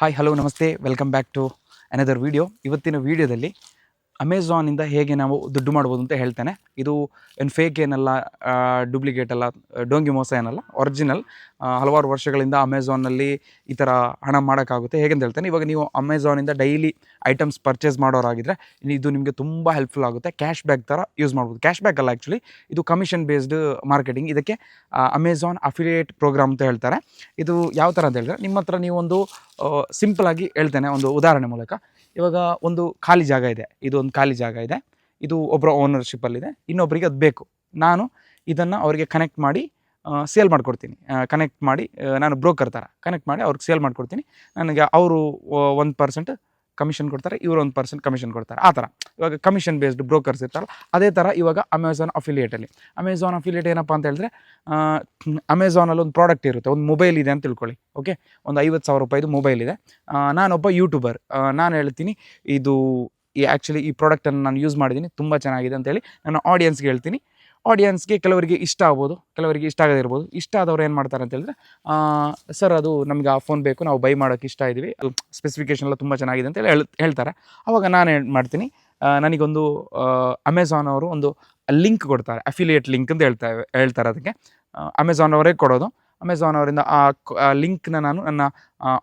Hi hello ನಮಸ್ತೆ. Welcome back to another video ಇವತ್ತಿನ ವಿಡಿಯೋದಲ್ಲಿ ಅಮೆಝಾನಿಂದ ಹೇಗೆ ನಾವು ದುಡ್ಡು ಮಾಡ್ಬೋದು ಅಂತ ಹೇಳ್ತೇನೆ. ಇದು ಏನು ಫೇಕ್ ಏನಲ್ಲ ಡೂಪ್ಲಿಕೇಟ್ ಅಲ್ಲ ಡೋಂಗಿ ಮೋಸ ಏನಲ್ಲ ಒರಿಜಿನಲ್ ಹಲವಾರು ವರ್ಷಗಳಿಂದ ಅಮೆಝಾನಲ್ಲಿ ಈ ಥರ ಹಣ ಮಾಡೋಕ್ಕಾಗುತ್ತೆ. ಹೇಗೆಂತ ಹೇಳ್ತೇನೆ, ಇವಾಗ ನೀವು ಅಮೆಝಾನಿಂದ ಡೈಲಿ ಐಟಮ್ಸ್ ಪರ್ಚೇಸ್ ಮಾಡೋರಾಗಿದ್ದರೆ ಇದು ನಿಮಗೆ ತುಂಬ ಹೆಲ್ಪ್ಫುಲ್ ಆಗುತ್ತೆ. ಕ್ಯಾಶ್ ಬ್ಯಾಕ್ ಥರ ಯೂಸ್ ಮಾಡ್ಬೋದು. ಕ್ಯಾಶ್ ಬ್ಯಾಕ್ ಅಲ್ಲ ಆ್ಯಕ್ಚುಲಿ ಇದು ಕಮಿಷನ್ ಬೇಸ್ಡ್ ಮಾರ್ಕೆಟಿಂಗ್ ಇದಕ್ಕೆ ಅಮೆಝಾನ್ ಅಫಿಲಿಯೇಟ್ ಪ್ರೋಗ್ರಾಮ್ ಅಂತ ಹೇಳ್ತಾರೆ. ಇದು ಯಾವ ಥರ ಅಂತ ಹೇಳಿದ್ರೆ, ನಿಮ್ಮ ಹತ್ರ ನೀವು ಒಂದು ಸಿಂಪಲ್ ಆಗಿ ಹೇಳ್ತೇನೆ, ಒಂದು ಉದಾಹರಣೆ ಮೂಲಕ. ಇವಾಗ ಒಂದು ಖಾಲಿ ಜಾಗ ಇದೆ. ಇದು ಒಂದು ಖಾಲಿ ಜಾಗ ಇದೆ. ಇದು ಒಬ್ಬರ ಓನರ್ಶಿಪ್ಪಲ್ಲಿದೆ ಇನ್ನೊಬ್ಬರಿಗೆ ಅದು ಬೇಕು. ನಾನು ಇದನ್ನು ಅವರಿಗೆ ಕನೆಕ್ಟ್ ಮಾಡಿ ಸೇಲ್ ಮಾಡಿಕೊಡ್ತೀನಿ. ಕನೆಕ್ಟ್ ಮಾಡಿ ನಾನು ಬ್ರೋಕರ್ ಥರ ಕನೆಕ್ಟ್ ಮಾಡಿ ಅವ್ರಿಗೆ ಸೇಲ್ ಮಾಡಿಕೊಡ್ತೀನಿ. ನನಗೆ ಅವರು ಒಂದು ಪರ್ಸೆಂಟ್ ಕಮಿಷನ್ ಕೊಡ್ತಾರೆ, ಇವರು ಒಂದು ಪರ್ಸೆಂಟ್ ಕಮಿಷನ್ ಕೊಡ್ತಾರೆ. ಆ ಥರ. ಇವಾಗ ಕಮಿಷನ್ ಬೇಸ್ಡ್ ಬ್ರೋಕರ್ಸ್ ಇರ್ತಾರಲ್ಲ, ಅದೇ ಥರ ಇವಾಗ ಅಮೆಝಾನ್ ಅಫಿಲಿಯೇಟಲ್ಲಿ ಅಮೆಝಾನ್ ಅಫಿಲಿಯೇಟ್ ಏನಪ್ಪ ಅಂತ ಹೇಳಿದ್ರೆ ಅಮೆಝಾನಲ್ಲಿ ಒಂದು ಪ್ರಾಡಕ್ಟ್ ಇರುತ್ತೆ, ಒಂದು ಮೊಬೈಲ್ ಇದೆ ಅಂತ ತಿಳ್ಕೊಳ್ಳಿ ಓಕೆ ಒಂದು ಐವತ್ತು ಸಾವಿರ ರೂಪಾಯಿದು ಮೊಬೈಲ್ ಇದೆ. ನಾನೊಬ್ಬ ಯೂಟ್ಯೂಬರ್ ನಾನು ಹೇಳ್ತೀನಿ, ಇದು ಈ ಆ್ಯಕ್ಚುಲಿ ಈ ಪ್ರಾಡಕ್ಟನ್ನು ನಾನು ಯೂಸ್ ಮಾಡಿದ್ದೀನಿ ತುಂಬ ಚೆನ್ನಾಗಿದೆ ಅಂತೇಳಿ ನಾನು ಆಡಿಯನ್ಸ್ಗೆ ಹೇಳ್ತೀನಿ. ಆಡಿಯನ್ಸ್ಗೆ ಕೆಲವರಿಗೆ ಇಷ್ಟ ಆಗ್ಬೋದು, ಕೆಲವರಿಗೆ ಇಷ್ಟ ಆಗದಿರ್ಬೋದು ಇಷ್ಟ ಆದವ್ರು ಏನು ಮಾಡ್ತಾರೆ ಅಂತ ಹೇಳಿದ್ರೆ ಸರ್, ಅದು ನಮಗೆ ಆ ಫೋನ್ ಬೇಕು, ನಾವು ಬೈ ಮಾಡೋಕ್ಕೆ ಇಷ್ಟ ಇದ್ದೀವಿ ಅದು ಸ್ಪೆಸಿಫಿಕೇಶನ್ ಎಲ್ಲ ತುಂಬ ಚೆನ್ನಾಗಿದೆ ಅಂತೇಳಿ ಹೇಳಿ ಹೇಳ್ತಾರೆ. ಆವಾಗ ನಾನು ಏನು ಮಾಡ್ತೀನಿ ನನಗೊಂದು ಅಮೆಝಾನ್ ಅವರು ಒಂದು ಲಿಂಕ್ ಕೊಡ್ತಾರೆ ಅಫಿಲಿಯೇಟ್ ಲಿಂಕ್ ಅಂತ ಹೇಳ್ತಾರೆ ಹೇಳ್ತಾರೆ ಅದಕ್ಕೆ. ಅಮೆಝಾನ್ ಅವರೇ ಕೊಡೋದು. ಅಮೆಝಾನ್ ಅವರಿಂದ ಆ ಲಿಂಕ್ನ ನಾನು ನನ್ನ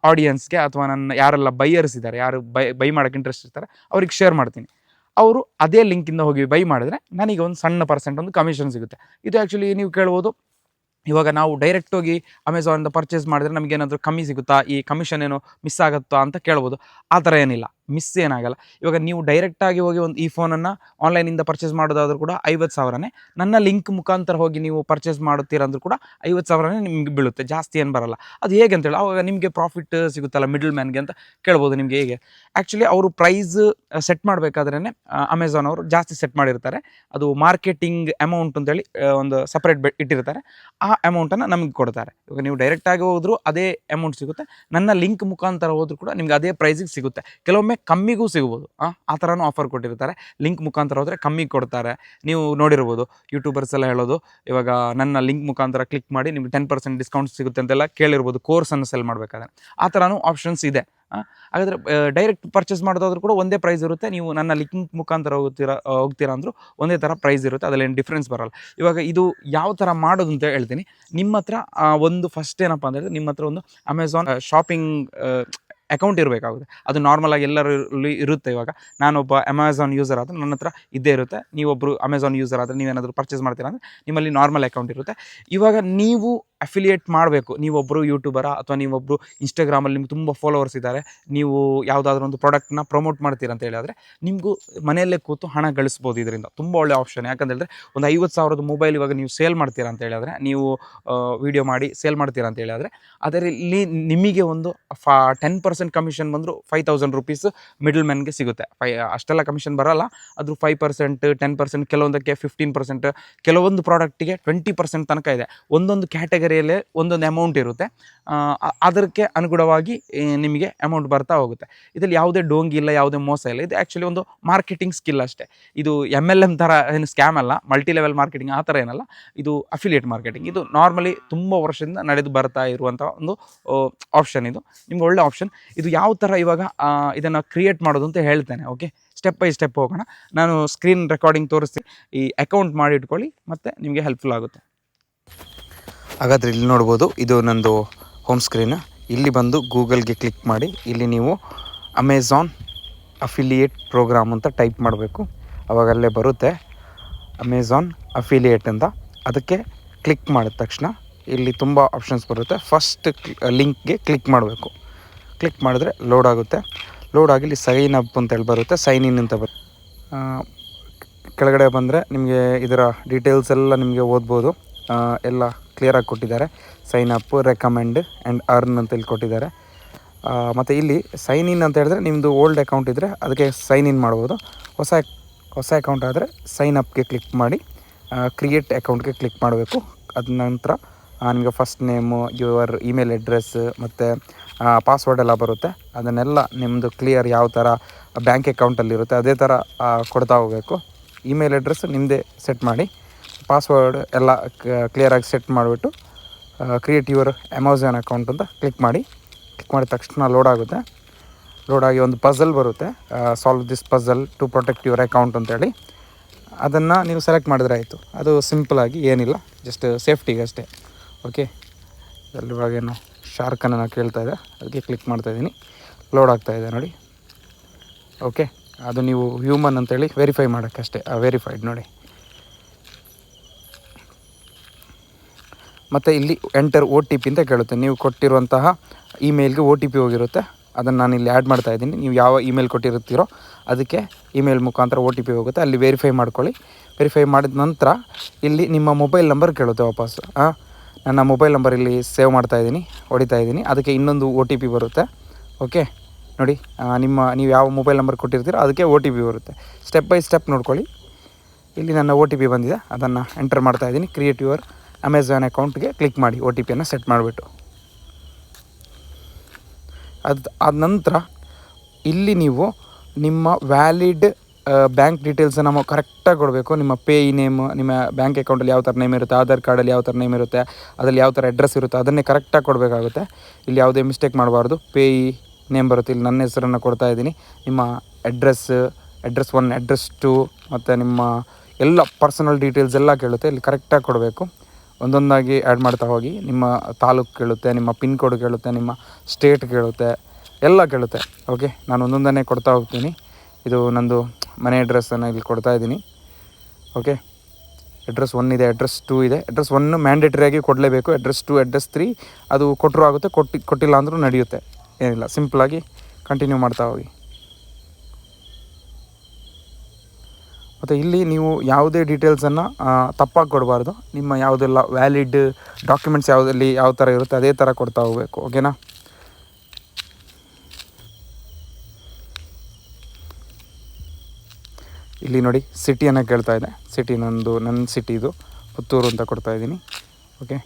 ಆಡಿಯನ್ಸ್ಗೆ ಅಥವಾ ನನ್ನ ಯಾರೆಲ್ಲ ಬೈಯರ್ಸ್ ಇದ್ದಾರೆ, ಯಾರು ಬೈ ಬೈ ಮಾಡೋಕ್ಕೆ ಇಂಟ್ರೆಸ್ಟ್ ಇರ್ತಾರೆ, ಅವ್ರಿಗೆ ಶೇರ್ ಮಾಡ್ತೀನಿ. ಅವರು ಅದೇ ಲಿಂಕಿಂದ ಹೋಗಿ ಬೈ ಮಾಡಿದ್ರೆ ನನಗೆ ಒಂದು ಸಣ್ಣ ಪರ್ಸೆಂಟ್ ಒಂದು ಕಮಿಷನ್ ಸಿಗುತ್ತೆ. ಇದು ಆ್ಯಕ್ಚುಲಿ ನೀವು ಕೇಳ್ಬೋದು. ಇವಾಗ ನಾವು ಡೈರೆಕ್ಟ್ ಹೋಗಿ ಅಮೆಝಾನಿಂದ ಪರ್ಚೇಸ್ ಮಾಡಿದ್ರೆ ನಮಗೇನಾದರೂ ಕಮ್ಮಿ ಸಿಗುತ್ತಾ? ಈ ಕಮಿಷನ್ ಏನೋ ಮಿಸ್ ಆಗುತ್ತಾ ಅಂತ ಕೇಳ್ಬೋದು. ಆ ಥರ ಏನಿಲ್ಲ. ಮಿಸ್ ಏನಾಗಲ್ಲ. ಇವಾಗ ನೀವು ಡೈರೆಕ್ಟಾಗಿ ಹೋಗಿ ಒಂದು ಈ ಫೋನನ್ನು ಆನ್ಲೈನಿಂದ ಪರ್ಚೇಸ್ ಮಾಡೋದಾದರೂ ಕೂಡ ಐವತ್ತು ಸಾವಿರನೇ. ನನ್ನ ಲಿಂಕ್ ಮುಖಾಂತರ ಹೋಗಿ ನೀವು ಪರ್ಚೇಸ್ ಮಾಡುತ್ತೀರಂದ್ರೂ ಕೂಡ ಐವತ್ತು ಸಾವಿರನೇ ನಿಮ್ಗೆ ಬೀಳುತ್ತೆ. ಜಾಸ್ತಿ ಏನು ಬರಲ್ಲ. ಅದು ಹೇಗೆ ಅಂತೇಳಿ ಅವಾಗ ನಿಮಗೆ ಪ್ರಾಫಿಟ್ ಸಿಗುತ್ತಲ್ಲ ಮಿಡಲ್ ಮ್ಯಾನ್ಗೆ ಅಂತ ಕೇಳ್ಬೋದು ನಿಮಗೆ ಹೇಗೆ. ಆ್ಯಕ್ಚುಲಿ ಅವರು ಪ್ರೈಸ್ ಸೆಟ್ ಮಾಡಬೇಕಾದ್ರೇ ಅಮೆಝಾನ್ ಅವರು ಜಾಸ್ತಿ ಸೆಟ್ ಮಾಡಿರ್ತಾರೆ. ಅದು ಮಾರ್ಕೆಟಿಂಗ್ ಅಮೌಂಟ್ ಅಂತೇಳಿ ಒಂದು ಸಪ್ರೇಟ್ ಬೆ ಇಟ್ಟಿರ್ತಾರೆ. ಆ ಅಮೌಂಟನ್ನು ನಮಗೆ ಕೊಡ್ತಾರೆ. ಇವಾಗ ನೀವು ಡೈರೆಕ್ಟಾಗಿ ಹೋದರೂ ಅದೇ ಅಮೌಂಟ್ ಸಿಗುತ್ತೆ. ನನ್ನ ಲಿಂಕ್ ಮುಖಾಂತರ ಹೋದರೂ ಕೂಡ ನಿಮ್ಗೆ ಅದೇ ಪ್ರೈಸಿಗೆ ಸಿಗುತ್ತೆ. ಕೆಲವೊಮ್ಮೆ ಕಮ್ಮಿಗೂ ಸಿಗ್ಬೋದು. ಆ ಥರನೂ ಆಫರ್ ಕೊಟ್ಟಿರ್ತಾರೆ. ಲಿಂಕ್ ಮುಖಾಂತರ ಹೋದರೆ ಕಮ್ಮಿ ಕೊಡ್ತಾರೆ. ನೀವು ನೋಡಿರ್ಬೋದು. ಯೂಟ್ಯೂಬರ್ಸ್ ಎಲ್ಲ ಹೇಳೋದು, ಇವಾಗ ನನ್ನ ಲಿಂಕ್ ಮುಖಾಂತರ ಕ್ಲಿಕ್ ಮಾಡಿ ನಿಮ್ಗೆ ಟೆನ್ ಪರ್ಸೆಂಟ್ ಡಿಸ್ಕೌಂಟ್ ಸಿಗುತ್ತೆ ಅಂತೆಲ್ಲ ಕೇಳಿರ್ಬೋದು. ಕೋರ್ಸನ್ನು ಸೆಲ್ ಮಾಡಬೇಕಾದ್ರೆ. ಆ ಥರನೂ ಆಪ್ಷನ್ಸ್ ಇದೆ. ಹಾಗಾದರೆ ಡೈರೆಕ್ಟ್ ಪರ್ಚೇಸ್ ಮಾಡೋದಾದ್ರೂ ಕೂಡ ಒಂದೇ ಪ್ರೈಸ್ ಇರುತ್ತೆ. ನೀವು ನನ್ನ ಲಿಂಕ್ ಮುಖಾಂತರ ಹೋಗ್ತೀರಾ ಹೋಗ್ತೀರಾ ಅಂದರೂ ಒಂದೇ ಥರ ಪ್ರೈಸ್ ಇರುತ್ತೆ. ಅದರಲ್ಲಿ ಏನು ಡಿಫ್ರೆನ್ಸ್ ಬರಲ್ಲ. ಇವಾಗ ಇದು ಯಾವ ಥರ ಮಾಡೋದು ಅಂತ ಹೇಳ್ತೀನಿ. ನಿಮ್ಮ ಹತ್ರ ಒಂದು ಫಸ್ಟ್ ಏನಪ್ಪ ಅಂತ ನಿಮ್ಮ ಹತ್ರ ಒಂದು ಅಮೆಝಾನ್ ಶಾಪಿಂಗ್ ಅಕೌಂಟ್ ಇರಬೇಕಾಗುತ್ತೆ. ಅದು ನಾರ್ಮಲ್ ಆಗಿ ಎಲ್ಲರಲ್ಲಿ ಇರುತ್ತೆ ಇವಾಗ. ನಾನೊಬ್ಬ ಅಮೆಝಾನ್ ಯೂಸರ್ ಆದರೆ ನನ್ನ ಹತ್ರ ಇದ್ದೇ ಇರುತ್ತೆ. ನೀವೊಬ್ಬರು ಅಮೆಝಾನ್ ಯೂಸರ್ ಆದರೆ ನೀವೇನಾದರೂ ಪರ್ಚೇಸ್ ಮಾಡ್ತೀರಾ ಅಂದರೆ ನಿಮ್ಮಲ್ಲಿ ನಾರ್ಮಲ್ ಅಕೌಂಟ್ ಇರುತ್ತೆ. ಇವಾಗ ನೀವು ಅಫಿಲಿಯೇಟ್ ಮಾಡಬೇಕು. ನೀವೊಬ್ಬರು ಯೂಟ್ಯೂಬರ ಅಥವಾ ನೀವೊಬ್ಬರು ಇನ್ಸ್ಟಾಗ್ರಾಮಲ್ಲಿ ನಿಮ್ಗೆ ತುಂಬ ಫಾಲೋವರ್ಸ್ ಇದ್ದಾರೆ ನೀವು ಯಾವುದಾದ್ರೂ ಒಂದು ಪ್ರಾಡಕ್ಟ್ನ ಪ್ರಮೋಟ್ ಮಾಡ್ತೀರ ಅಂತ ಹೇಳಿದ್ರೆ ನಿಮಗೂ ಮನೆಯಲ್ಲೇ ಕೂತು ಹಣ ಗಳಿಸ್ಬೋದು ಇದರಿಂದ. ತುಂಬ ಒಳ್ಳೆ ಆಪ್ಷನ್ ಯಾಕಂತೇಳಿದ್ರೆ ಒಂದು ಐವತ್ತು ಸಾವಿರದ ಮೊಬೈಲ್ ಇವಾಗ ನೀವು ಸೇಲ್ ಮಾಡ್ತೀರಾ ಅಂತ ಹೇಳಿದ್ರೆ, ನೀವು ವಿಡಿಯೋ ಮಾಡಿ ಸೇಲ್ ಮಾಡ್ತೀರಾ ಅಂತ ಹೇಳಿದ್ರೆ, ಅದರಲ್ಲಿ ನಿಮಗೆ ಒಂದು ಫಾ ಟೆನ್ ಪರ್ಸೆಂಟ್ ಕಮಿಷನ್ ಬಂದರೂ ಫೈವ್ ತೌಸಂಡ್ ರುಪೀಸ್ ಮಿಡಲ್ ಮ್ಯಾನ್ಗೆ ಸಿಗುತ್ತೆ. ಫೈ, ಅಷ್ಟೆಲ್ಲ ಕಮಿಷನ್ ಬರಲ್ಲ. ಅದು ಫೈವ್ ಪರ್ಸೆಂಟ್ ಟೆನ್ ಪರ್ಸೆಂಟ್ ಕೆಲವೊಂದಕ್ಕೆ ಫಿಫ್ಟೀನ್ ಪರ್ಸೆಂಟ್ ಕೆಲವೊಂದು ಪ್ರಾಡಕ್ಟಿಗೆ ಟ್ವೆಂಟಿ ಪರ್ಸೆಂಟ್ ತನಕ ಇದೆ. ಒಂದೊಂದು ಕ್ಯಾಟಗರಿಯಲ್ಲೇ ಒಂದೊಂದು ಅಮೌಂಟ್ ಇರುತ್ತೆ. ಅದಕ್ಕೆ ಅನುಗುಣವಾಗಿ ನಿಮಗೆ ಅಮೌಂಟ್ ಬರ್ತಾ ಹೋಗುತ್ತೆ. ಇದರಲ್ಲಿ ಯಾವುದೇ ಡೋಂಗಿ ಇಲ್ಲ, ಯಾವುದೇ ಮೋಸ ಇಲ್ಲ. ಇದು ಆ್ಯಕ್ಚುಲಿ ಒಂದು ಮಾರ್ಕೆಟಿಂಗ್ ಸ್ಕಿಲ್ ಅಷ್ಟೇ. ಇದು ಎಂ ಎಲ್ ಎಂ ಥರ ಏನು ಸ್ಕ್ಯಾಮ್ ಅಲ್ಲ ಮಲ್ಟಿ ಲೆವೆಲ್ ಮಾರ್ಕೆಟಿಂಗ್ ಆ ಥರ ಏನಲ್ಲ, ಇದು ಅಫಿಲಿಯೇಟ್ ಮಾರ್ಕೆಟಿಂಗ್ ಇದು ನಾರ್ಮಲಿ ತುಂಬ ವರ್ಷದಿಂದ ನಡೆದು ಬರ್ತಾ ಇರುವಂಥ ಒಂದು ಆಪ್ಷನ್ ಇದು. ನಿಮ್ಗೆ ಒಳ್ಳೆ ಆಪ್ಷನ್ ಇದು ಯಾವ ಥರ ಇವಾಗ ಇದನ್ನು ಕ್ರಿಯೇಟ್ ಮಾಡೋದು ಅಂತ ಹೇಳ್ತೇನೆ ಓಕೆ ಸ್ಟೆಪ್ ಬೈ ಸ್ಟೆಪ್ ಹೋಗೋಣ. ನಾನು ಸ್ಕ್ರೀನ್ ರೆಕಾರ್ಡಿಂಗ್ ತೋರಿಸ್ತೀನಿ. ಈ ಅಕೌಂಟ್ ಮಾಡಿ ಇಟ್ಕೊಳ್ಳಿ, ಮತ್ತು ನಿಮಗೆ ಹೆಲ್ಪ್ಫುಲ್ ಆಗುತ್ತೆ. ಹಾಗಾದರೆ ಇಲ್ಲಿ ನೋಡ್ಬೋದು, ಇದು ನಂದು ಹೋಮ್ ಸ್ಕ್ರೀನ್ ಇಲ್ಲಿ ಬಂದು ಗೂಗಲ್ಗೆ ಕ್ಲಿಕ್ ಮಾಡಿ, ಇಲ್ಲಿ ನೀವು ಅಮೆಝಾನ್ ಅಫಿಲಿಯೇಟ್ ಪ್ರೋಗ್ರಾಮ್ ಅಂತ ಟೈಪ್ ಮಾಡಬೇಕು. ಅವಾಗ ಬರುತ್ತೆ. ಅಮೆಝಾನ್ ಅಫಿಲಿಯೇಟ್ ಅಂತ. ಅದಕ್ಕೆ ಕ್ಲಿಕ್ ಮಾಡಿದ ತಕ್ಷಣ ಇಲ್ಲಿ ತುಂಬ ಆಪ್ಷನ್ಸ್ ಬರುತ್ತೆ. ಫಸ್ಟ್ ಲಿಂಕ್ಗೆ ಕ್ಲಿಕ್ ಮಾಡಬೇಕು. ಕ್ಲಿಕ್ ಮಾಡಿದ್ರೆ ಲೋಡ್ ಆಗುತ್ತೆ. ಲೋಡ್ ಆಗಿ ಇಲ್ಲಿ ಸೈನ್ ಅಪ್ ಅಂತೇಳಿ ಬರುತ್ತೆ. ಸೈನ್ ಇನ್ ಅಂತ ಬರುತ್ತೆ. ಕೆಳಗಡೆ ಬಂದರೆ ನಿಮಗೆ ಇದರ ಡೀಟೇಲ್ಸ್ ಎಲ್ಲ ನಿಮಗೆ ಓದ್ಬೋದು. ಎಲ್ಲ ಕ್ಲಿಯರಾಗಿ ಕೊಟ್ಟಿದ್ದಾರೆ. Sign up recommend and earn ಅಂತ ಇಲ್ಲಿ ಕೊಟ್ಟಿದ್ದಾರೆ. ಮತ್ತು ಇಲ್ಲಿ ಸೈನ್ ಇನ್ ಅಂತ ಹೇಳಿದ್ರೆ ನಿಮ್ಮದು ಓಲ್ಡ್ ಅಕೌಂಟ್ ಇದ್ದರೆ ಅದಕ್ಕೆ ಸೈನ್ ಇನ್ ಮಾಡ್ಬೋದು. ಹೊಸ ಹೊಸ ಅಕೌಂಟ್ ಆದರೆ ಸೈನ್ ಅಪ್ಗೆ ಕ್ಲಿಕ್ ಮಾಡಿ ಕ್ರಿಯೇಟ್ ಅಕೌಂಟ್ಗೆ ಕ್ಲಿಕ್ ಮಾಡಬೇಕು. ಅದ ನಂತರ ನಿಮಗೆ first name your email address ಮತ್ತು ಪಾಸ್ವರ್ಡ್ ಎಲ್ಲ ಬರುತ್ತೆ. ಅದನ್ನೆಲ್ಲ ನಿಮ್ಮದು ಕ್ಲಿಯರ್ ಯಾವ ಥರ ಬ್ಯಾಂಕ್ ಅಕೌಂಟಲ್ಲಿರುತ್ತೆ ಅದೇ ಥರ ಕೊಡ್ತಾ ಹೋಗಬೇಕು. ಇಮೇಲ್ ಅಡ್ರೆಸ್ ನಿಮ್ಮದೇ ಸೆಟ್ ಮಾಡಿ ಪಾಸ್ವರ್ಡ್ ಎಲ್ಲ ಕ್ಲಿಯರಾಗಿ ಸೆಟ್ ಮಾಡಿಬಿಟ್ಟು ಕ್ರಿಯೇಟ್ ಯುವರ್ ಅಮೆಝಾನ್ ಅಕೌಂಟ್ ಅಂತ ಕ್ಲಿಕ್ ಮಾಡಿ ಕ್ಲಿಕ್ ಮಾಡಿದ ತಕ್ಷಣ ಲೋಡ್ ಆಗುತ್ತೆ. ಲೋಡ್ ಆಗಿ ಒಂದು ಪಝಲ್ ಬರುತ್ತೆ. Solve this puzzle to protect your account ಅಂತೇಳಿ ಅದನ್ನು ನೀವು ಸೆಲೆಕ್ಟ್ ಮಾಡಿದ್ರೆ ಆಯಿತು. ಅದು ಸಿಂಪಲಾಗಿ ಏನಿಲ್ಲ ಜಸ್ಟ್ ಸೇಫ್ಟಿಗೆ ಅಷ್ಟೇ. ಓಕೆ ಅಲ್ಲಿ ಇವಾಗೇನು ಶಾರ್ಕನ್ನು ನಾನು ಕೇಳ್ತಾ ಇದೆ ಅದಕ್ಕೆ ಕ್ಲಿಕ್ ಮಾಡ್ತಾ ಇದ್ದೀನಿ. ಲೋಡ್ ಆಗ್ತಾ ಇದೆ ನೋಡಿ. ಓಕೆ ಅದು ನೀವು ಹ್ಯೂಮನ್ ಅಂತೇಳಿ ವೆರಿಫೈ ಮಾಡೋಕ್ಕಷ್ಟೇ. ವೆರಿಫೈಡ್ ನೋಡಿ. ಮತ್ತು ಇಲ್ಲಿ ಎಂಟರ್ ಒ ಟಿ ಪಿ ಅಂತ ಕೇಳುತ್ತೆ ನೀವು ಕೊಟ್ಟಿರುವಂತಹ ಇಮೇಲ್ಗೆ ಒ ಟಿ ಪಿ ಹೋಗಿರುತ್ತೆ. ಅದನ್ನು ನಾನು ಇಲ್ಲಿ ಆ್ಯಡ್ ಮಾಡ್ತಾ ಇದ್ದೀನಿ. ನೀವು ಯಾವ ಇಮೇಲ್ ಕೊಟ್ಟಿರುತ್ತೀರೋ ಅದಕ್ಕೆ ಇಮೇಲ್ ಮುಖಾಂತರ ಒ ಟಿ ಪಿ ಹೋಗುತ್ತೆ. ಅಲ್ಲಿ ವೆರಿಫೈ ಮಾಡ್ಕೊಳ್ಳಿ. ವೆರಿಫೈ ಮಾಡಿದ ನಂತರ ಇಲ್ಲಿ ನಿಮ್ಮ ಮೊಬೈಲ್ ನಂಬರ್ ಕೇಳುತ್ತೆ ವಾಪಸ್. ನನ್ನ ಮೊಬೈಲ್ ನಂಬರ್ ಇಲ್ಲಿ ಸೇವ್ ಮಾಡ್ತಾ ಇದ್ದೀನಿ, ಹೊಡಿತಾ ಇದ್ದೀನಿ. ಅದಕ್ಕೆ ಇನ್ನೊಂದು ಒ ಟಿ ಪಿ ಬರುತ್ತೆ. ಓಕೆ ನೋಡಿ ನಿಮ್ಮ, ನೀವು ಯಾವ ಮೊಬೈಲ್ ನಂಬರ್ ಕೊಟ್ಟಿರ್ತೀರೋ ಅದಕ್ಕೆ ಒ ಟಿ ಪಿ ಬರುತ್ತೆ. ಸ್ಟೆಪ್ ಬೈ ಸ್ಟೆಪ್ ನೋಡ್ಕೊಳ್ಳಿ. ಇಲ್ಲಿ ನನ್ನ ಒ ಟಿ ಪಿ ಬಂದಿದೆ. ಅದನ್ನು ಎಂಟರ್ ಮಾಡ್ತಾ ಇದ್ದೀನಿ. ಕ್ರಿಯೇಟ್ ಯುವರ್ ಅಮೆಝಾನ್ ಅಕೌಂಟ್ಗೆ ಕ್ಲಿಕ್ ಮಾಡಿ ಒ ಟಿ ಪಿಯನ್ನು ಸೆಟ್ ಮಾಡಿಬಿಟ್ಟು. ಅದು ಆದ ನಂತರ ಇಲ್ಲಿ ನೀವು ನಿಮ್ಮ ವ್ಯಾಲಿಡ್ ಬ್ಯಾಂಕ್ ಡೀಟೇಲ್ಸನ್ನು ನಾವು ಕರೆಕ್ಟಾಗಿ ಕೊಡಬೇಕು. ನಿಮ್ಮ ಪೇ ನೇಮ್ ನಿಮ್ಮ ಬ್ಯಾಂಕ್ ಅಕೌಂಟಲ್ಲಿ ಯಾವ ಥರ ನೇಮ್ ಇರುತ್ತೆ, ಆಧಾರ್ ಕಾರ್ಡಲ್ಲಿ ಯಾವ ಥರ ನೇಮ್ ಇರುತ್ತೆ, ಅದರಲ್ಲಿ ಯಾವ ಥರ ಅಡ್ರೆಸ್ ಇರುತ್ತೆ, ಅದನ್ನೇ ಕರೆಕ್ಟಾಗಿ ಕೊಡಬೇಕಾಗುತ್ತೆ. ಇಲ್ಲಿ ಯಾವುದೇ ಮಿಸ್ಟೇಕ್ ಮಾಡಬಾರ್ದು. ಪೇ ನೇಮ್ ಬರುತ್ತೆ. ಇಲ್ಲಿ ನನ್ನ ಹೆಸರನ್ನು ಕೊಡ್ತಾ ಇದ್ದೀನಿ. ನಿಮ್ಮ address address one address two ಮತ್ತು ನಿಮ್ಮ ಎಲ್ಲ ಪರ್ಸನಲ್ ಡೀಟೇಲ್ಸ್ ಎಲ್ಲ ಕೇಳುತ್ತೆ. ಇಲ್ಲಿ ಕರೆಕ್ಟಾಗಿ ಕೊಡಬೇಕು. ಒಂದೊಂದಾಗಿ ಆ್ಯಡ್ ಮಾಡ್ತಾ ಹೋಗಿ, ನಿಮ್ಮ ತಾಲೂಕು ಕೇಳುತ್ತೆ, ನಿಮ್ಮ ಪಿನ್ ಕೋಡ್ ಕೇಳುತ್ತೆ, ನಿಮ್ಮ ಸ್ಟೇಟ್ ಕೇಳುತ್ತೆ, ಎಲ್ಲ ಕೇಳುತ್ತೆ. ಓಕೆ ನಾನು ಒಂದೊಂದನ್ನೇ ಕೊಡ್ತಾ ಹೋಗ್ತೀನಿ. ಇದು ನಂದು ಮನೆ ಅಡ್ರೆಸ್ಸನ್ನು ಇಲ್ಲಿ ಕೊಡ್ತಾ ಇದ್ದೀನಿ. ಓಕೆ ಅಡ್ರೆಸ್ ಒನ್ ಇದೆ ಅಡ್ರೆಸ್ ಟೂ ಇದೆ. ಅಡ್ರೆಸ್ ಒನ್ ಮ್ಯಾಂಡೇಟರಿಯಾಗಿ ಕೊಡಲೇಬೇಕು. ಅಡ್ರೆಸ್ ಟು ಅಡ್ರೆಸ್ ತ್ರೀ ಅದು ಕೊಟ್ಟರು ಆಗುತ್ತೆ, ಕೊಟ್ಟು, ಕೊಟ್ಟಿಲ್ಲ ಅಂದರೂ ನಡೆಯುತ್ತೆ. ಏನಿಲ್ಲ ಸಿಂಪಲಾಗಿ ಕಂಟಿನ್ಯೂ ಮಾಡ್ತಾ ಹೋಗಿ. ಮತ್ತು ಇಲ್ಲಿ ನೀವು ಯಾವುದೇ ಡೀಟೇಲ್ಸನ್ನು ತಪ್ಪಾಗಿ ಕೊಡಬಾರ್ದು. ನಿಮ್ಮ ಯಾವುದೆಲ್ಲ ವ್ಯಾಲಿಡ್ ಡಾಕ್ಯುಮೆಂಟ್ಸ್ ಯಾವುದಲ್ಲಿ ಯಾವ ಥರ ಇರುತ್ತೆ ಅದೇ ಥರ ಕೊಡ್ತಾ ಹೋಗಬೇಕು ಓಕೆನಾ ಇಲ್ಲಿ ನೋಡಿ ಸಿಟಿಯನ್ನು ಕೇಳ್ತಾ ಇದೆ. ಸಿಟಿ ನಂದು ನನ್ನ ಸಿಟಿ ಇದು. ಪುತ್ತೂರು ಅಂತ ಕೊಡ್ತಾ ಇದ್ದೀನಿ ಓಕೆ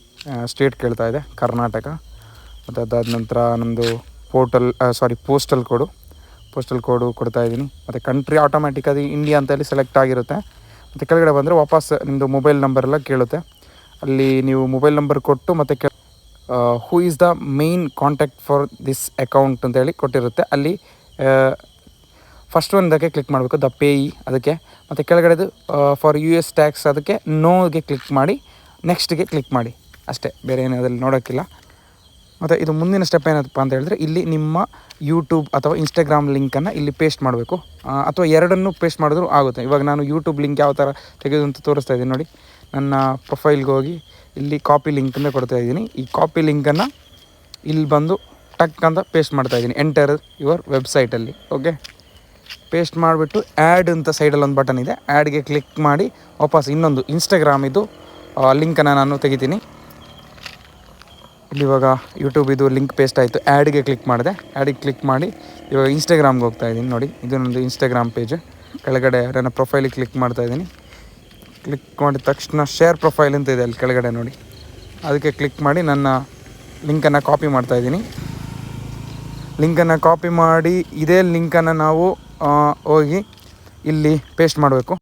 ಸ್ಟೇಟ್ ಕೇಳ್ತಾ ಇದೆ, ಕರ್ನಾಟಕ. ಮತ್ತು ಅದಾದ ನಂತರ ನಮ್ಮದು portal sorry postal code postal code ಕೊಡ್ತಾ ಇದ್ದೀನಿ. ಮತ್ತು ಕಂಟ್ರಿ ಆಟೋಮ್ಯಾಟಿಕಾಗಿ ಇಂಡಿಯಾ ಅಂತೇಳಿ ಸೆಲೆಕ್ಟ್ ಆಗಿರುತ್ತೆ. ಮತ್ತು ಕೆಳಗಡೆ ಬಂದರೆ ವಾಪಸ್ ನಿಮ್ಮದು ಮೊಬೈಲ್ ನಂಬರ್ ಎಲ್ಲ ಕೇಳುತ್ತೆ. ಅಲ್ಲಿ ನೀವು ಮೊಬೈಲ್ ನಂಬರ್ ಕೊಟ್ಟು ಮತ್ತು K who is the main contact for this account ಅಂತೇಳಿ ಕೊಟ್ಟಿರುತ್ತೆ. ಅಲ್ಲಿ ಫಸ್ಟ್ ಒಂದಕ್ಕೆ ಕ್ಲಿಕ್ ಮಾಡಬೇಕು ದ ಪೇಯಿ ಅದಕ್ಕೆ. ಮತ್ತು ಕೆಳಗಡೆದು ಫಾರ್ ಯು ಎಸ್ ಟ್ಯಾಕ್ಸ್ ಅದಕ್ಕೆ ನೋಗೆ ಕ್ಲಿಕ್ ಮಾಡಿ ನೆಕ್ಸ್ಟ್ಗೆ ಕ್ಲಿಕ್ ಮಾಡಿ. ಅಷ್ಟೇ, ಬೇರೆ ಏನು ಅದರಲ್ಲಿ ನೋಡೋಕ್ಕಿಲ್ಲ. ಮತ್ತು ಇದು ಮುಂದಿನ ಸ್ಟೆಪ್ ಏನಪ್ಪ ಅಂತ ಹೇಳಿದ್ರೆ ಇಲ್ಲಿ ನಿಮ್ಮ ಯೂಟ್ಯೂಬ್ ಅಥವಾ ಇನ್ಸ್ಟಾಗ್ರಾಮ್ ಲಿಂಕನ್ನು ಇಲ್ಲಿ ಪೇಸ್ಟ್ ಮಾಡಬೇಕು. ಅಥವಾ ಎರಡನ್ನೂ ಪೇಸ್ಟ್ ಮಾಡಿದ್ರು ಆಗುತ್ತೆ. ಇವಾಗ ನಾನು ಯೂಟ್ಯೂಬ್ ಲಿಂಕ್ ಯಾವ ಥರ ತೆಗೆದು ಅಂತ ತೋರಿಸ್ತಾ ಇದ್ದೀನಿ ನೋಡಿ. ನನ್ನ ಪ್ರೊಫೈಲ್ಗೆ ಹೋಗಿ ಇಲ್ಲಿ ಕಾಪಿ ಲಿಂಕನ್ನು ಕೊಡ್ತಾ ಇದ್ದೀನಿ. ಈ ಕಾಪಿ ಲಿಂಕನ್ನು ಇಲ್ಲಿ ಬಂದು ಟಕ್ ಅಂತ ಪೇಸ್ಟ್ ಮಾಡ್ತಾ ಇದ್ದೀನಿ. ಎಂಟರ್ ಯುವರ್ ವೆಬ್ಸೈಟಲ್ಲಿ ಓಕೆ ಪೇಸ್ಟ್ ಮಾಡಿಬಿಟ್ಟು ಆ್ಯಡ್ ಅಂತ ಸೈಡಲ್ಲಿ ಒಂದು ಬಟನ್ ಇದೆ. ಆ್ಯಡ್ಗೆ ಕ್ಲಿಕ್ ಮಾಡಿ ವಾಪಸ್ ಇನ್ನೊಂದು ಇನ್ಸ್ಟಾಗ್ರಾಮ್ ಇದು ಲಿಂಕನ್ನು ನಾನು ತೆಗಿತೀನಿ. ಇವಾಗ ಯೂಟ್ಯೂಬ್ ಇದು ಲಿಂಕ್ ಪೇಸ್ಟ್ ಆಯಿತು. ಆ್ಯಡ್ಗೆ ಕ್ಲಿಕ್ ಮಾಡಿದೆ. ಆ್ಯಡಿಗೆ ಕ್ಲಿಕ್ ಮಾಡಿ ಇವಾಗ ಇನ್ಸ್ಟಾಗ್ರಾಮ್ಗೆ ಹೋಗ್ತಾ ಇದ್ದೀನಿ ನೋಡಿ. ಇದು ನನ್ನದು ಇನ್ಸ್ಟಾಗ್ರಾಮ್ ಪೇಜ್ ಕೆಳಗಡೆ ನನ್ನ ಪ್ರೊಫೈಲಿಗೆ ಕ್ಲಿಕ್ ಮಾಡ್ತಾ ಇದ್ದೀನಿ. ಕ್ಲಿಕ್ ಮಾಡಿದ ತಕ್ಷಣ ಶೇರ್ ಪ್ರೊಫೈಲ್ ಅಂತ ಇದೆ ಅಲ್ಲಿ ಕೆಳಗಡೆ ನೋಡಿ. ಅದಕ್ಕೆ ಕ್ಲಿಕ್ ಮಾಡಿ ನನ್ನ ಲಿಂಕನ್ನು ಕಾಪಿ ಮಾಡ್ತಾ ಇದ್ದೀನಿ. ಲಿಂಕನ್ನು ಕಾಪಿ ಮಾಡಿ ಇದೇ ಲಿಂಕನ್ನು ನಾವು ಹೋಗಿ ಇಲ್ಲಿ ಪೇಸ್ಟ್ ಮಾಡಬೇಕು.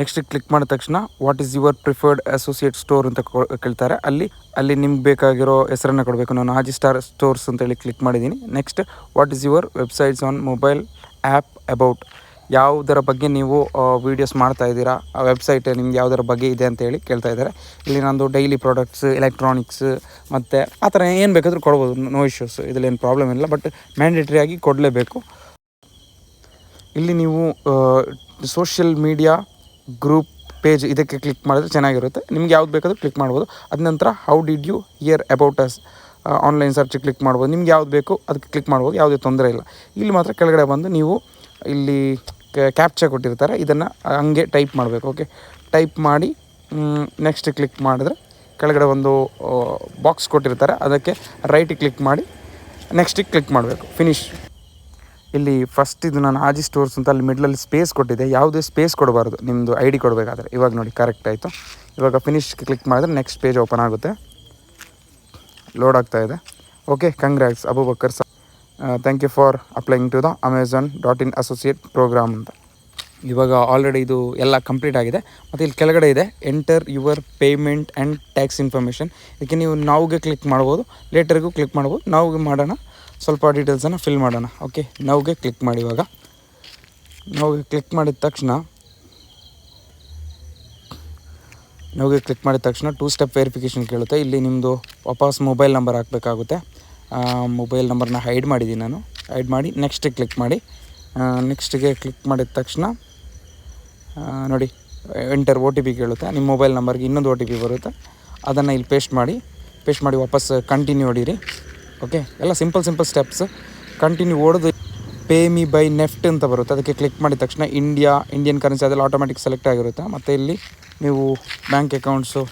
ನೆಕ್ಸ್ಟ್ ಕ್ಲಿಕ್ ಮಾಡಿದ ತಕ್ಷಣ what is your preferred associate store ಅಂತ ಕೇಳ್ತಾರೆ. ಅಲ್ಲಿ ಅಲ್ಲಿ ನಿಮ್ಗೆ ಬೇಕಾಗಿರೋ ಹೆಸರನ್ನು ಕೊಡಬೇಕು. ನಾನು ಆಜಿ ಸ್ಟಾರ್ ಸ್ಟೋರ್ಸ್ ಅಂತೇಳಿ ಕ್ಲಿಕ್ ಮಾಡಿದ್ದೀನಿ next what is your websites on mobile app about ಯಾವುದರ ಬಗ್ಗೆ ನೀವು ವೀಡಿಯೋಸ್ ಮಾಡ್ತಾ ಇದ್ದೀರಾ? ಆ ವೆಬ್ಸೈಟ್ ನಿಮ್ಗೆ ಯಾವುದರ ಬಗ್ಗೆ ಇದೆ ಅಂತೇಳಿ ಕೇಳ್ತಾ ಇದ್ದಾರೆ. ಇಲ್ಲಿ ನಂದು ಡೈಲಿ ಪ್ರಾಡಕ್ಟ್ಸ್ ಎಲೆಕ್ಟ್ರಾನಿಕ್ಸ್ ಮತ್ತು ಆ ಥರ ಏನು ಬೇಕಾದರೂ ಕೊಡ್ಬೋದು. ನೋ ಇಶ್ಯೂಸ್ ಇದರಲ್ಲಿ ಏನು ಪ್ರಾಬ್ಲಮ್ ಇಲ್ಲ ಬಟ್ ಮ್ಯಾಂಡೇಟ್ರಿ ಆಗಿ ಕೊಡಲೇಬೇಕು. ಇಲ್ಲಿ ನೀವು ಸೋಷಿಯಲ್ ಮೀಡಿಯಾ ಗ್ರೂಪ್ ಪೇಜ್ ಇದಕ್ಕೆ ಕ್ಲಿಕ್ ಮಾಡಿದ್ರೆ ಚೆನ್ನಾಗಿರುತ್ತೆ. ನಿಮ್ಗೆ ಯಾವ್ದು ಬೇಕಾದರೂ ಕ್ಲಿಕ್ ಮಾಡ್ಬೋದು. ಅದ ನಂತರ how did you hear about us online search click ಮಾಡ್ಬೋದು. ನಿಮ್ಗೆ ಯಾವ್ದು ಬೇಕು ಅದಕ್ಕೆ ಕ್ಲಿಕ್ ಮಾಡ್ಬೋದು. ಯಾವುದೇ ತೊಂದರೆ ಇಲ್ಲ. ಇಲ್ಲಿ ಮಾತ್ರ ಕೆಳಗಡೆ ಬಂದು ನೀವು ಇಲ್ಲಿ ಕ್ಯಾಪ್ಚಾ ಕೊಟ್ಟಿರ್ತಾರೆ. ಇದನ್ನು ಹಂಗೆ ಟೈಪ್ ಮಾಡಬೇಕು. ಓಕೆ ಟೈಪ್ ಮಾಡಿ ನೆಕ್ಸ್ಟ್ ಕ್ಲಿಕ್ ಮಾಡಿದ್ರೆ ಕೆಳಗಡೆ ಒಂದು ಬಾಕ್ಸ್ ಕೊಟ್ಟಿರ್ತಾರೆ. ಅದಕ್ಕೆ ರೈಟ್ ಕ್ಲಿಕ್ ಮಾಡಿ ನೆಕ್ಸ್ಟಿಗೆ ಕ್ಲಿಕ್ ಮಾಡಬೇಕು. ಫಿನಿಶ್ ಇಲ್ಲಿ ಫಸ್ಟ್ ಇದು ನಾನು ಆಜಿ ಸ್ಟೋರ್ಸ್ ಅಂತ ಅಲ್ಲಿ ಮಿಡ್ಲಲ್ಲಿ ಸ್ಪೇಸ್ ಕೊಟ್ಟಿದೆ ಯಾವುದೇ ಸ್ಪೇಸ್ ಕೊಡಬಾರ್ದು. ನಿಮ್ಮದು ಐ ಡಿ ಕೊಡಬೇಕಾದ್ರೆ. ಇವಾಗ ನೋಡಿ ಕರೆಕ್ಟ್ ಆಯಿತು. ಇವಾಗ ಫಿನಿಶ್ ಕ್ಲಿಕ್ ಮಾಡಿದ್ರೆ ನೆಕ್ಸ್ಟ್ ಪೇಜ್ ಓಪನ್ ಆಗುತ್ತೆ. ಲೋಡ್ ಆಗ್ತಾ ಇದೆ. Okay congrats Abubakkar sir thank you for applying to the Amazon dot in associate program ಅಂತ. ಇವಾಗ ಆಲ್ರೆಡಿ ಇದು ಎಲ್ಲ ಕಂಪ್ಲೀಟ್ ಆಗಿದೆ. ಮತ್ತು ಇಲ್ಲಿ ಕೆಳಗಡೆ ಇದೆ enter your payment and tax information ಇದಕ್ಕೆ ನೀವು ನಾವುಗೆ ಕ್ಲಿಕ್ ಮಾಡ್ಬೋದು ಲೇಟರ್ಗೂ ಕ್ಲಿಕ್ ಮಾಡ್ಬೋದು. ನಾವುಗೆ ಮಾಡೋಣ. ಸ್ವಲ್ಪ ಡೀಟೇಲ್ಸನ್ನು ಫಿಲ್ ಮಾಡೋಣ. ಓಕೆ ನೌಗೆ ಕ್ಲಿಕ್ ಮಾಡಿ ಇವಾಗ. ನೌಗೆ ಕ್ಲಿಕ್ ಮಾಡಿದ ತಕ್ಷಣ ನೌಗೆ ಕ್ಲಿಕ್ ಮಾಡಿದ ತಕ್ಷಣ ಟೂ ಸ್ಟೆಪ್ ವೆರಿಫಿಕೇಷನ್ ಕೇಳುತ್ತೆ. ಇಲ್ಲಿ ನಿಮ್ಮದು ವಾಪಸ್ ಮೊಬೈಲ್ ನಂಬರ್ ಹಾಕಬೇಕಾಗುತ್ತೆ. ಮೊಬೈಲ್ ನಂಬರ್ನ ಹೈಡ್ ಮಾಡಿದ್ದೀನಿ ನಾನು. ಹೈಡ್ ಮಾಡಿ ನೆಕ್ಸ್ಟಿಗೆ ಕ್ಲಿಕ್ ಮಾಡಿ. ನೆಕ್ಸ್ಟಿಗೆ ಕ್ಲಿಕ್ ಮಾಡಿದ ತಕ್ಷಣ ನೋಡಿ ಎಂಟರ್ ಒ ಟಿ ಪಿ ಕೇಳುತ್ತೆ. ನಿಮ್ಮ ಮೊಬೈಲ್ ನಂಬರ್ಗೆ ಇನ್ನೊಂದು ಒ ಟಿ ಪಿ ಬರುತ್ತೆ. ಅದನ್ನು ಇಲ್ಲಿ ಪೇಸ್ಟ್ ಮಾಡಿ ಪೇಸ್ಟ್ ಮಾಡಿ ವಾಪಸ್ ಕಂಟಿನ್ಯೂ ಹೊಡೀರಿ. ಓಕೆ ಎಲ್ಲ ಸಿಂಪಲ್ ಸಿಂಪಲ್ ಸ್ಟೆಪ್ಸ್ ಕಂಟಿನ್ಯೂ ಓಡೋದು. ಪೇ ಮಿ ಬೈ ನೆಫ್ಟ್ ಅಂತ ಬರುತ್ತೆ. ಅದಕ್ಕೆ ಕ್ಲಿಕ್ ಮಾಡಿದ ತಕ್ಷಣ ಇಂಡಿಯಾ ಇಂಡಿಯನ್ ಕರೆನ್ಸಿ ಅದೆಲ್ಲ ಆಟೋಮೆಟಿಕ್ ಸೆಲೆಕ್ಟ್ ಆಗಿರುತ್ತೆ. ಮತ್ತು ಇಲ್ಲಿ ನೀವು ಬ್ಯಾಂಕ್ ಅಕೌಂಟ್ಸು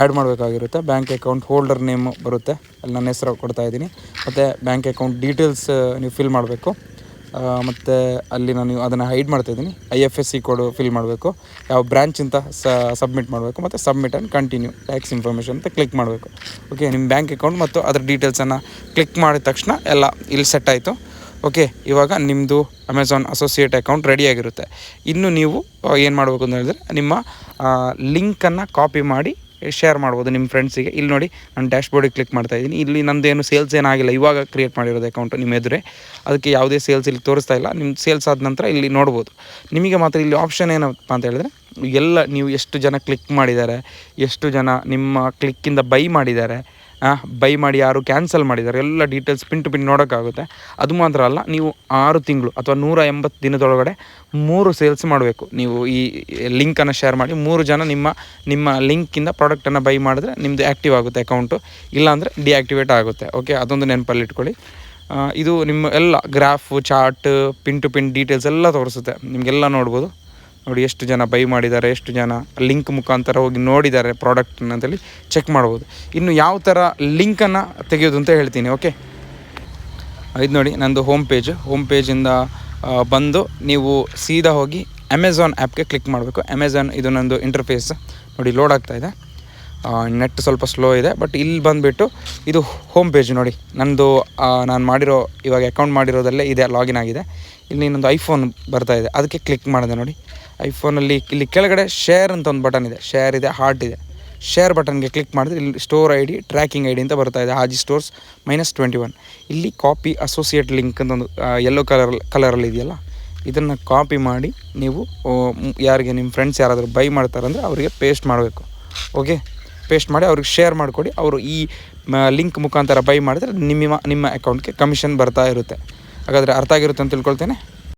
ಆ್ಯಡ್ ಮಾಡಬೇಕಾಗಿರುತ್ತೆ. ಬ್ಯಾಂಕ್ ಅಕೌಂಟ್ ಹೋಲ್ಡರ್ ನೇಮು ಬರುತ್ತೆ. ಅಲ್ಲಿ ನನ್ನ ಹೆಸರು ಕೊಡ್ತಾ ಇದ್ದೀನಿ. ಮತ್ತು ಬ್ಯಾಂಕ್ ಅಕೌಂಟ್ ಡೀಟೇಲ್ಸ್ ನೀವು ಫಿಲ್ ಮಾಡಬೇಕು. ಮತ್ತು ಅಲ್ಲಿ ನಾನು ಅದನ್ನು ಹೈಡ್ ಮಾಡ್ತಾಯಿದ್ದೀನಿ I F S C code fill ಮಾಡಬೇಕು. ಯಾವ ಬ್ರ್ಯಾಂಚ್ ಅಂತ ಸಬ್ಮಿಟ್ ಮಾಡಬೇಕು. ಮತ್ತು submit and continue tax information ಅಂತ ಕ್ಲಿಕ್ ಮಾಡಬೇಕು. ಓಕೆ ನಿಮ್ಮ ಬ್ಯಾಂಕ್ ಅಕೌಂಟ್ ಮತ್ತು ಅದರ ಡೀಟೇಲ್ಸನ್ನು ಕ್ಲಿಕ್ ಮಾಡಿದ ತಕ್ಷಣ ಎಲ್ಲ ಇಲ್ಲಿ ಸೆಟ್ ಆಯಿತು. ಓಕೆ ಇವಾಗ ನಿಮ್ಮದು ಅಮೆಝಾನ್ ಅಸೋಸಿಯೇಟ್ ಅಕೌಂಟ್ ರೆಡಿಯಾಗಿರುತ್ತೆ ಇನ್ನು ನೀವು ಏನು ಮಾಡಬೇಕು ಅಂತ ಹೇಳಿದ್ರೆ ನಿಮ್ಮ ಲಿಂಕನ್ನು ಕಾಪಿ ಮಾಡಿ ಶೇರ್ ಮಾಡ್ಬೋದು ನಿಮ್ಮ ಫ್ರೆಂಡ್ಸಿಗೆ ಇಲ್ಲಿ ನೋಡಿ, ನಾನು ಡ್ಯಾಶ್ ಬೋರ್ಡಿಗೆ ಕ್ಲಿಕ್ ಮಾಡ್ತಾ ಇದ್ದೀನಿ. ಇಲ್ಲಿ ನಂದೇನು ಸೇಲ್ಸ್ ಏನಾಗಿಲ್ಲ. ಇವಾಗ ಕ್ರಿಯೇಟ್ ಮಾಡಿರೋದು ಅಕೌಂಟ್ ನಿಮ್ಮ ಎದುರೇ. ಅದಕ್ಕೆ ಯಾವುದೇ ಸೇಲ್ಸ್ ಇಲ್ಲಿ ತೋರಿಸ್ತಾ ಇಲ್ಲ. ನಿಮ್ಮ ಸೇಲ್ಸ್ ಆದ ನಂತರ ಇಲ್ಲಿ ನೋಡ್ಬೋದು. ನಿಮಗೆ ಮಾತ್ರ ಇಲ್ಲಿ ಆಪ್ಷನ್ ಏನಪ್ಪ ಅಂತ ಹೇಳಿದ್ರೆ, ಎಲ್ಲ ನೀವು ಎಷ್ಟು ಜನ ಕ್ಲಿಕ್ ಮಾಡಿದ್ದಾರೆ, ಎಷ್ಟು ಜನ ನಿಮ್ಮ ಕ್ಲಿಕ್ಕಿಂದ ಬೈ ಮಾಡಿದ್ದಾರೆ ಬೈ ಮಾಡಿ ಯಾರು ಕ್ಯಾನ್ಸಲ್ ಮಾಡಿದ್ದಾರೆ, ಎಲ್ಲ ಡೀಟೇಲ್ಸ್ ಪಿನ್ ಟು ಪಿನ್ ನೋಡೋಕ್ಕಾಗುತ್ತೆ. ಅದು ಮಾತ್ರ ಅಲ್ಲ, ನೀವು ಆರು ತಿಂಗಳು ಅಥವಾ ನೂರ ಎಂಬತ್ತು ದಿನದೊಳಗಡೆ ಮೂರು ಸೇಲ್ಸ್ ಮಾಡಬೇಕು. ನೀವು ಈ ಲಿಂಕನ್ನು ಶೇರ್ ಮಾಡಿ, ಮೂರು ಜನ ನಿಮ್ಮ ನಿಮ್ಮ ಲಿಂಕಿಂದ ಪ್ರಾಡಕ್ಟನ್ನು ಬೈ ಮಾಡಿದ್ರೆ ನಿಮ್ಮದು ಆ್ಯಕ್ಟಿವ್ ಆಗುತ್ತೆ ಅಕೌಂಟು ಇಲ್ಲಾಂದರೆ ಡಿಆಕ್ಟಿವೇಟ್ ಆಗುತ್ತೆ. ಓಕೆ ಅದೊಂದು ನೆನಪಲ್ಲಿ ಇಟ್ಕೊಳ್ಳಿ. ಇದು ನಿಮ್ಮ ಎಲ್ಲ graph chart pin to pin details ಎಲ್ಲ ತೋರಿಸುತ್ತೆ. ನಿಮಗೆಲ್ಲ ನೋಡ್ಬೋದು. ನೋಡಿ ಎಷ್ಟು ಜನ ಬೈ ಮಾಡಿದ್ದಾರೆ, ಎಷ್ಟು ಜನ ಲಿಂಕ್ ಮುಖಾಂತರ ಹೋಗಿ ನೋಡಿದ್ದಾರೆ ಪ್ರಾಡಕ್ಟನ್ನ ಅಂತೇಳಿ ಚೆಕ್ ಮಾಡ್ಬೋದು. ಇನ್ನು ಯಾವ ಥರ ಲಿಂಕನ್ನು ತೆಗೆಯೋದು ಅಂತ ಹೇಳ್ತೀನಿ ಓಕೆ ಇದು ನೋಡಿ ನಂದು ಹೋಮ್ ಪೇಜ್ ಹೋಮ್ ಪೇಜಿಂದ ಬಂದು ನೀವು ಸೀದಾ ಹೋಗಿ ಅಮೆಝಾನ್ ಆ್ಯಪ್ಗೆ ಕ್ಲಿಕ್ ಮಾಡಬೇಕು. ಅಮೆಝಾನ್ ಇದು ನಂದು ಇಂಟರ್ಫೇಸ್ ನೋಡಿ ಲೋಡ್ ಆಗ್ತಾ ಇದೆ. ನೆಟ್ ಸ್ವಲ್ಪ ಸ್ಲೋ ಇದೆ ಬಟ್ ಇಲ್ಲಿ ಬಂದುಬಿಟ್ಟು ಇದು ಹೋಮ್ ಪೇಜ್ ನೋಡಿ. ನಂದು ನಾನು ಮಾಡಿರೋ, ಇವಾಗ ಅಕೌಂಟ್ ಮಾಡಿರೋದಲ್ಲೇ ಇದೆ ಲಾಗಿನ್ ಆಗಿದೆ. ಇಲ್ಲಿ ಇನ್ನೊಂದು ಐಫೋನ್ ಬರ್ತಾ ಇದೆ. ಅದಕ್ಕೆ ಕ್ಲಿಕ್ ಮಾಡಿದೆ ನೋಡಿ. ಐಫೋನಲ್ಲಿ ಇಲ್ಲಿ ಕೆಳಗಡೆ ಶೇರ್ ಅಂತ ಒಂದು ಬಟನ್ ಇದೆ. ಶೇರ್ ಇದೆ ಹಾರ್ಟ್ ಇದೆ. ಶೇರ್ ಬಟನ್ಗೆ ಕ್ಲಿಕ್ ಮಾಡಿದ್ರೆ ಇಲ್ಲಿ store I D tracking I D ಅಂತ ಬರ್ತಾ ಇದೆ. Haji stores minus twenty one ಇಲ್ಲಿ ಕಾಪಿ ಅಸೋಸಿಯೇಟ್ ಲಿಂಕ್ ಅಂತ ಒಂದು ಯೆಲ್ಲೋ ಕಲರ್ ಕಲರಲ್ಲಿ ಇದೆಯಲ್ಲ, ಇದನ್ನು ಕಾಪಿ ಮಾಡಿ ನೀವು ಯಾರಿಗೆ ನಿಮ್ಮ ಫ್ರೆಂಡ್ಸ್ ಯಾರಾದರೂ ಬೈ ಮಾಡ್ತಾರಂದರೆ ಅವರಿಗೆ ಪೇಸ್ಟ್ ಮಾಡಬೇಕು. ಓಕೆ ಪೇಸ್ಟ್ ಮಾಡಿ ಅವ್ರಿಗೆ ಶೇರ್ ಮಾಡಿಕೊಡಿ. ಅವರು ಈ ಲಿಂಕ್ ಮುಖಾಂತರ ಬೈ ಮಾಡಿದ್ರೆ ನಿಮ್ಮ ನಿಮ್ಮ ಅಕೌಂಟ್ಗೆ ಕಮಿಷನ್ ಬರ್ತಾ ಇರುತ್ತೆ. ಹಾಗಾದರೆ ಅರ್ಥ ಆಗಿರುತ್ತೆ ಅಂತ ತಿಳ್ಕೊಳ್ತೇನೆ.